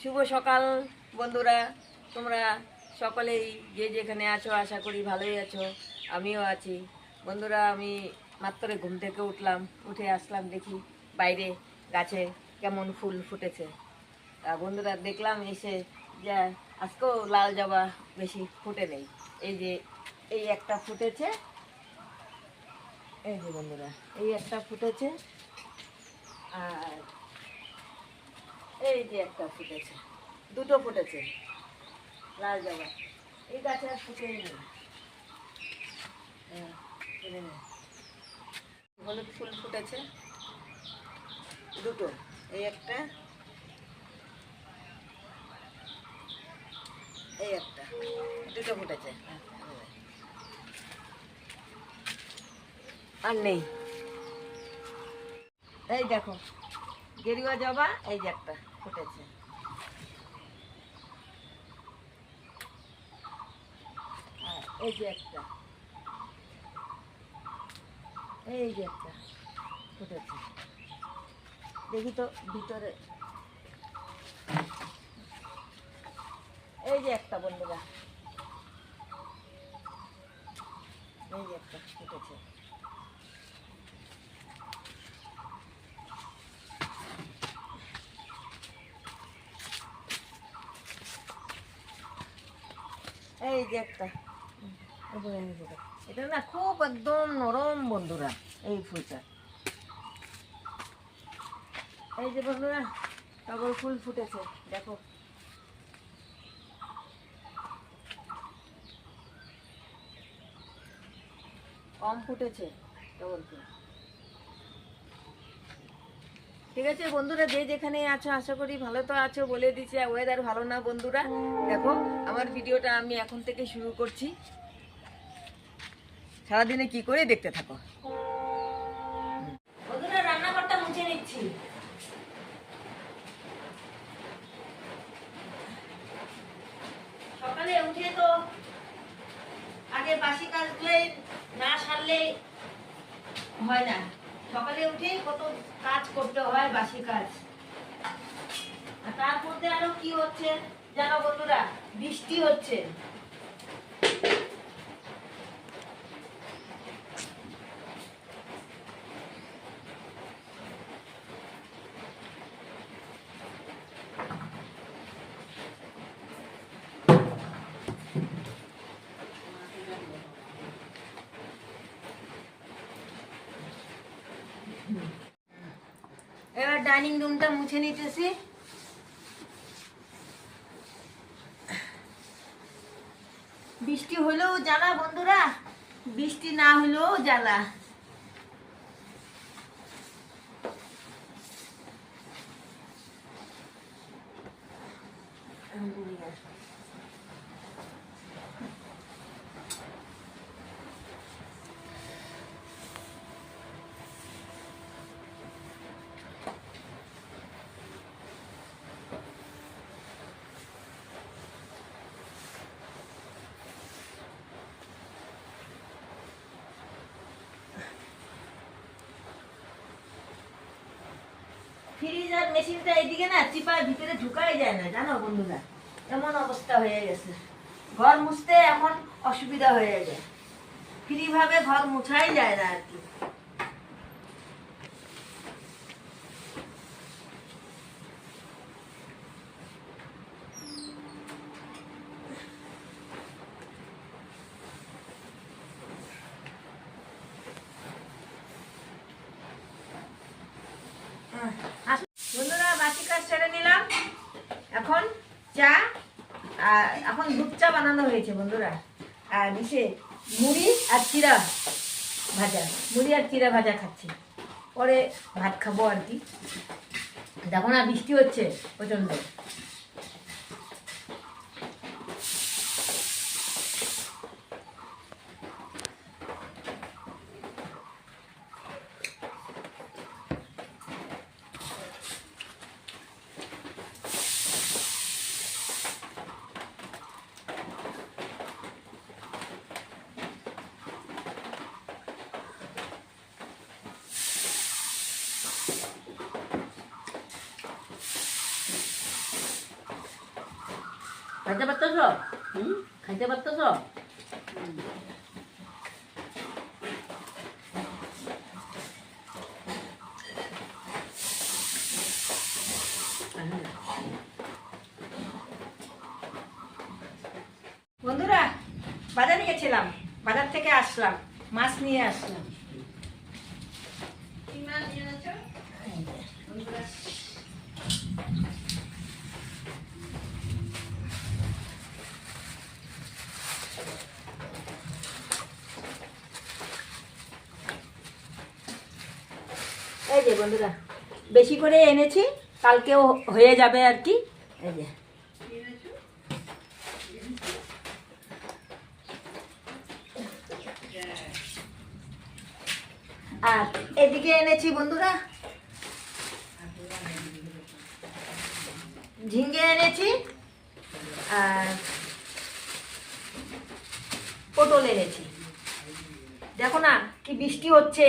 শুভ সকাল, বন্ধুরা। তোমরা সকলেই যে যেখানে আছো, আশা করি ভালোই আছো। আমিও আছি। বন্ধুরা, আমি মাত্র ঘুম থেকে উঠলাম, উঠে আসলাম দেখি বাইরে গাছে কেমন ফুল ফুটেছে। তা বন্ধুরা, দেখলাম এসে যে আজকেও লাল জবা বেশি ফুটে নেই। এই যে, এই একটা ফুটেছে। এই যে বন্ধুরা, এই একটা ফুটেছে। আর এই যে একটা ফুটেছে। দুটো ফুটেছে। লাল জবা। এই গাছে আর ফুটেই নেই। হ্যাঁ। হলুদ ফুল ফুটেছে। দুটো। এই একটা। এই একটা। দুটো ফুটেছে। আর নেই। এই দেখো। গেরুয়া জবা, এই যে একটা ফুটেছে। এই যে একটা। এই যে একটা ফুটেছে। দেখি তো ভিতরে। এই যে একটা বন্ধুরা। এই যে একটা ফুটেছে এই যে একটা এটা না খুব একদম নরম বন্ধুরা, এই ফুলটা। এই যে বন্ধুরা টগর ফুল ফুটেছে, দেখো। কম ফুটেছে টগর ফুল। ঠিক আছে বন্ধুরা, যে যেখানে আছো, আশা করি ভালো তো আছো বলে দিচ্ছে ওয়েদার ভালো না বন্ধুরা। দেখো, আমার ভিডিওটা আমি এখন থেকে শুরু করছি। সারাদিনে কি করে দেখতে থাকো? হয় না। সকালে উঠে কত কাজ করতে হয়, বাসি কাজ। আর তার মধ্যে আরও কি হচ্ছে? জানো বন্ধুরা, বৃষ্টি হচ্ছে। এবার ডাইনিং রুমটা মুছে নিতেছি। বৃষ্টি হলেও জ্বালা বন্ধুরা বৃষ্টি না হলেও জ্বালা। ফ্রিজ আর মেশিনটা এইদিকে না চিপার ভিতরে ঢুকাই যায় না, জানো বন্ধুরা? এমন অবস্থা হয়ে গেছে। ঘর মুছতে এমন অসুবিধা হয়ে যায়। ফ্রিভাবে ঘর মুছাই যায় না আর কি আস- বন্ধুরা বাসি কাজ ছেড়ে নিলাম এখন চা আর এখন দুধ চা বানানো হয়েছে, বন্ধুরা। আর ইসে মুড়ি আর চিরা ভাজা, মুড়ি আর চিরা ভাজা খাচ্ছি। পরে ভাত খাব আর কি। দেখো না, বৃষ্টি হচ্ছে প্রচণ্ড। খাইতে পারতেছ? হুম? খাইতে পারতেছ? বন্ধুরা বাজারে গেছিলাম। বাজার থেকে আসলাম। মাছ নিয়ে আসলাম। এই যে বন্ধুরা, বেশি করে এনেছি, কালকেও হয়ে যাবে আর কি। এই যে। আর এদিকে এনেছি বন্ধুরা, ঝিঙ্গে এনেছি আর পটল এনেছি। দেখো না, কি বৃষ্টি হচ্ছে।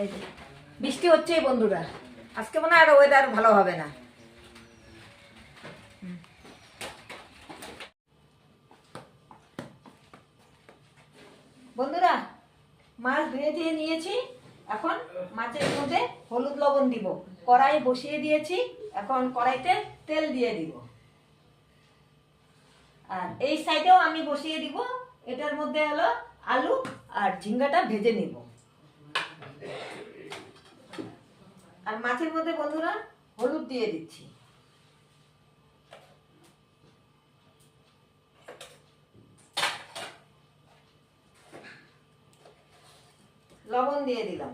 এই বৃষ্টি হচ্ছে বন্ধুরা। আজকে মনে হয় আর ওয়েদার ভালো হবে না। বন্ধুরা, মাছ ধুয়ে দিয়ে নিয়েছি। এখন মাছের মধ্যে হলুদ লবণ দিব। কড়াই বসিয়ে দিয়েছি। এখন কড়াইতে তেল দিয়ে দিব। আর এই সাইডেও আমি বসিয়ে দিব। এটার মধ্যে হলো আলু আর ঝিঙ্গাটা ভেজে নিব। আর মাছের মধ্যে বন্ধুরা হলুদ দিয়ে দিচ্ছি। লবণ দিয়ে দিলাম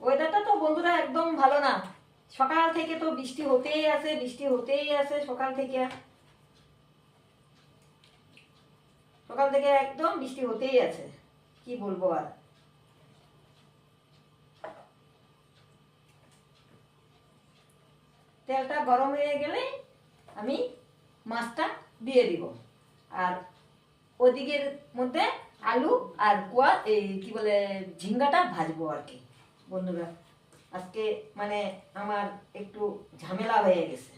ওয়েদারটা তো বন্ধুরা একদম ভালো না সকাল থেকে তো বৃষ্টি হতেই আছে, বৃষ্টি হতেই আছে, সকাল থেকে। সকাল থেকে একদম বৃষ্টি হতেই আছে। কি বলব আর? তেলটা গরম হয়ে গেলে আমি মাছটা দিয়ে দিব। আর ওদিকের মধ্যে আলু আর কুয়া এই কি বলে, ঝিঙ্গাটা ভাজবো আর কি, বন্ধুরা। আজকে মানে আমার একটু ঝামেলা হয়ে গেছে।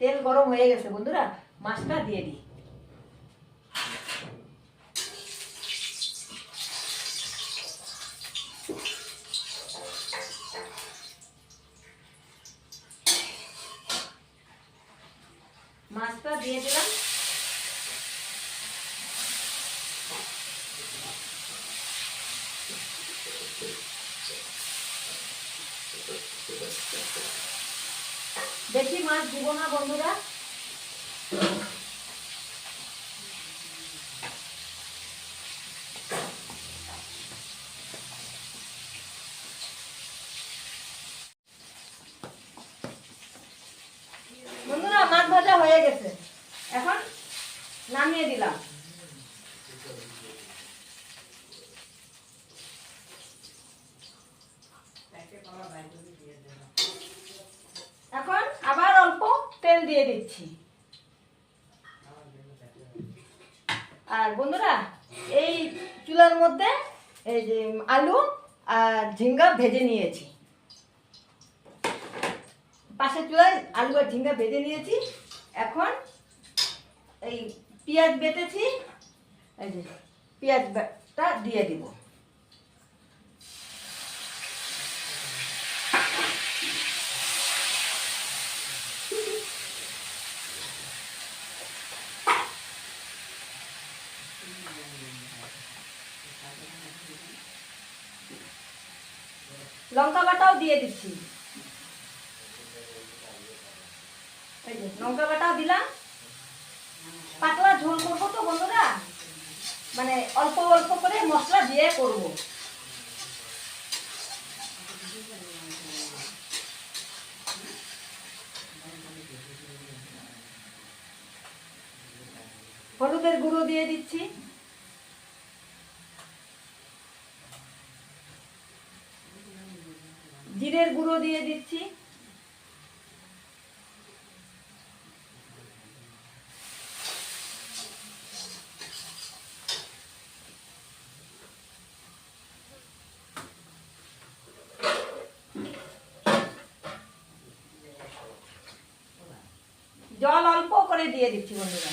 তেল গরম হয়ে গেছে বন্ধুরা, মাছটা দিয়ে দিই মাছটা দিয়ে দিলাম। দেখি মাছ দিব না বন্ধুরা মাছ ভাজা হয়ে গেছে এখন নামিয়ে দিলাম এখন আবার অল্প তেল দিয়ে দিচ্ছি আর বন্ধুরা এই চুলার মধ্যে এই যে আলু আর ঝিঙ্গা ভেজে নিয়েছি। পাশের চুলায় আলু আর ঝিঙ্গা ভেজে নিয়েছি। এখন এই পেঁয়াজ বেটেছি। এই যে পেঁয়াজটা দিয়ে দিব লঙ্কা বাটাও দিয়ে দিচ্ছি। লঙ্কা বাটাও দিলাম। পাতলা ঝোল করব তো বন্ধুরা। মানে অল্প অল্প করে মশলা দিয়ে করব। হলুদের গুঁড়ো দিয়ে দিচ্ছি। জিরের গুঁড়ো দিয়ে দিচ্ছি। জল অল্প করে দিয়ে দিচ্ছি বন্ধুরা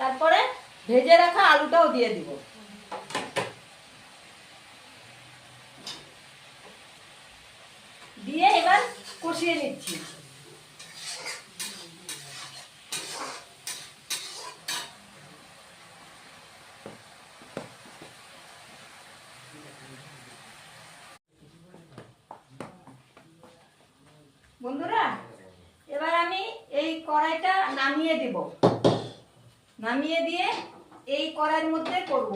তারপরে ভেজে রাখা আলুটাও দিয়ে দিব। দিয়ে এবার কষিয়ে নিচ্ছি। বন্ধুরা, এবার আমি এই কড়াইটা নামিয়ে দিব। নামিয়ে দিয়ে এই কড়াইয়ের মধ্যে করব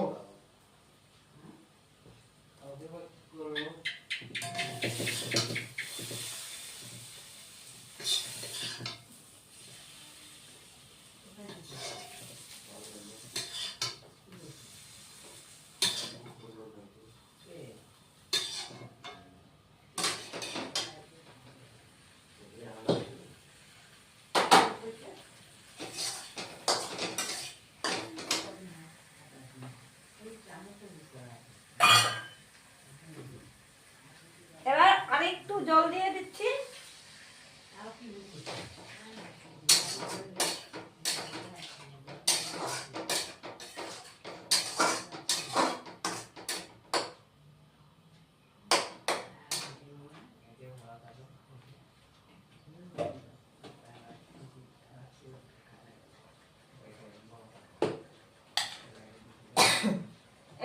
এবার আরেকটু জল দিয়ে দিচ্ছি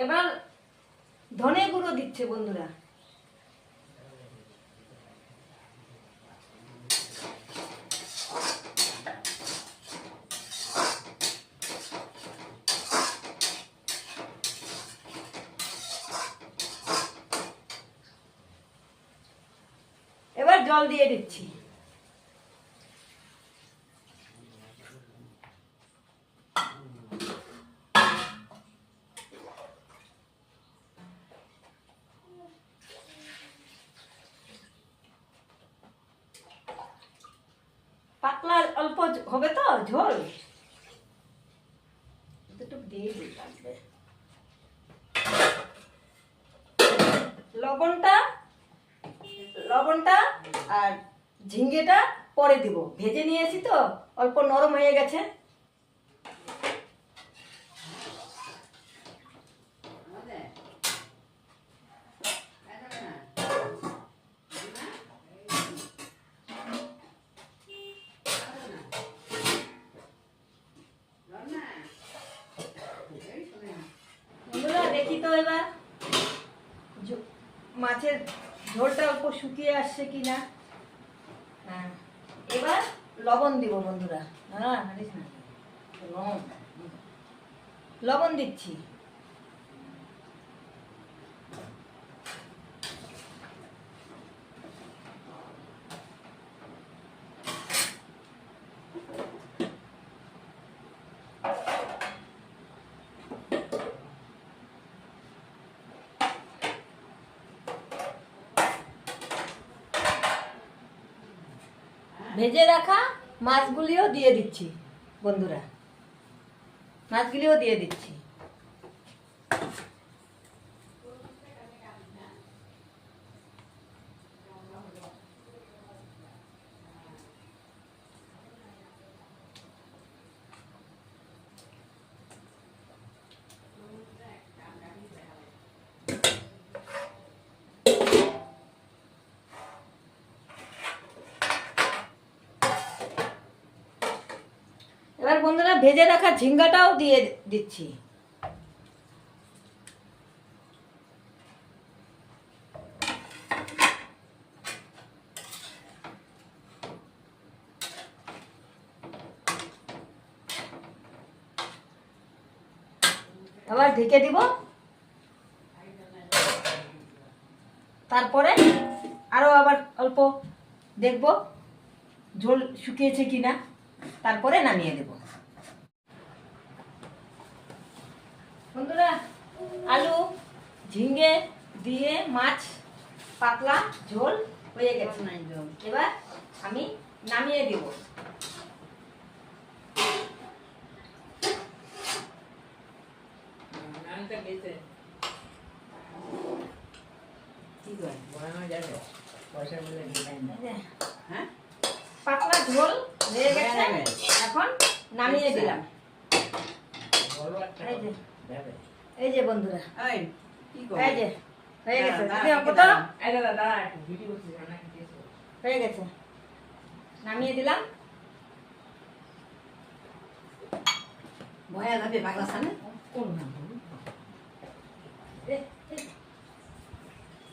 এবার ধনে গুঁড়ো দিচ্ছে বন্ধুরা। এবার জল দিয়ে দিচ্ছি পাতলা অল্প ঝ- হবে তো ঝোল? দুটো দিয়ে দিই লাগবে লবণটা লবণটা আর ঝিঙ্গেটা পরে দিব। ভেজে নিয়েছি তো অল্প নরম হয়ে গেছে বন্ধুরা দেখি তো এবার ঝো- মাছের ঝোলটা অল্প শুকিয়ে আসছে কি না হ্যাঁ এবার লবণ দিব বন্ধুরা হ্যাঁ হারিস না লবণ লবণ দিচ্ছি। ভেজে রাখা মাছগুলিও দিয়ে দিচ্ছি বন্ধুরা। মাছগুলিও দিয়ে দিচ্ছি। এবার বন্ধুরা ভেজে রাখা ঝিঙ্গাটাও দিয়ে দিচ্ছি। আবার ঢেকে দিব। তারপরে আরও আবার অল্প দেখব ঝোল শুকিয়েছে কিনা। তারপরে নামিয়ে দেব। বন্ধুরা আলু ঝিঙ্গে দিয়ে মাছ পাতলা ঝোল হয়ে গেছে। এবার আমি নামিয়ে দেব। হ্যাঁ পাতলা ঝোল হয়ে গেছে। এখন নামিয়ে দিলাম। এই যে। বন্ধুরা। এই যে হয়ে গেছে। হয়ে নামিয়ে দিলাম। ভয়া যাবে পাগলা সামনে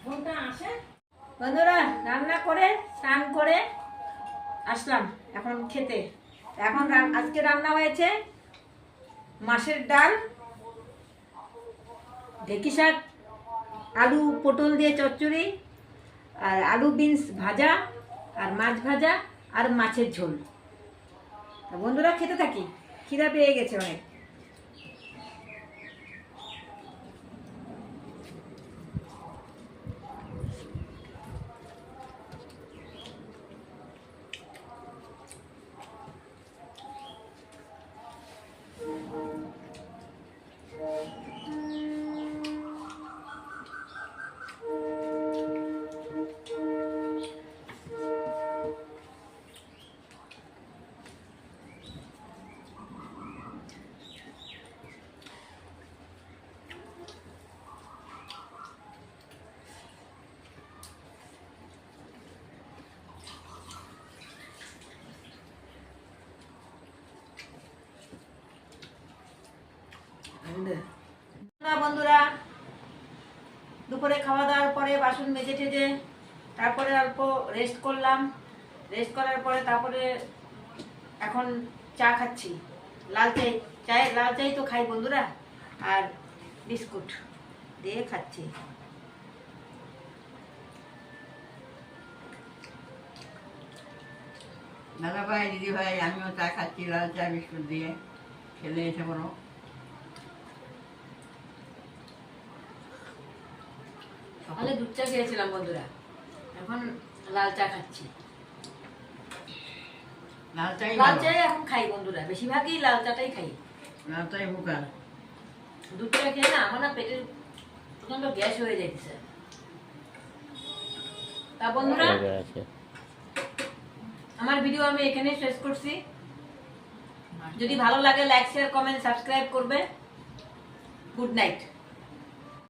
ফোনটা বন্ধুরা রান্না করে স্নান করে আসলাম। এখন খেতে। এখন আজকে রান্না হয়েছে মাছের ডাল, ঢেকি শাক, আলু পটল দিয়ে চচ্চড়ি, আর আলু বিনস ভাজা, আর মাছ ভাজা, আর মাছের ঝোল। বন্ধুরা খেতে থাকি, খিদা পেয়ে গেছে অনেক না বন্ধুরা দুপুরে খাওয়া দাওয়ার পরে বাসন মেজে টেজে তারপরে অল্প রেস্ট করলাম। রেস্ট করার পরে তারপরে এখন চা খাচ্ছি। লাল চাই চায়ের লাল চাই তো খাই বন্ধুরা। আর বিস্কুট দিয়ে খাচ্ছি। দাদা ভাই, দিদি ভাই, আমিও চা খাচ্ছি, লাল চা, বিস্কুট দিয়ে। খেলে এসে বলো সকালে দুধ চা খেয়েছিলাম বন্ধুরা। এখন লাল চা খাচ্ছি। লাল চাই লাল চাই এখন খাই বন্ধুরা বেশিরভাগই লাল চাটাই খাই। লাল চাই উপকার দুধ চা খেয়ে না আমার না পেটের প্রচণ্ড গ্যাস হয়ে যাইতেছে তা বন্ধুরা আমার ভিডিও আমি এখানে শেষ করছি। যদি ভালো লাগে লাইক শেয়ার কমেন্ট সাবস্ক্রাইব করবে। Good night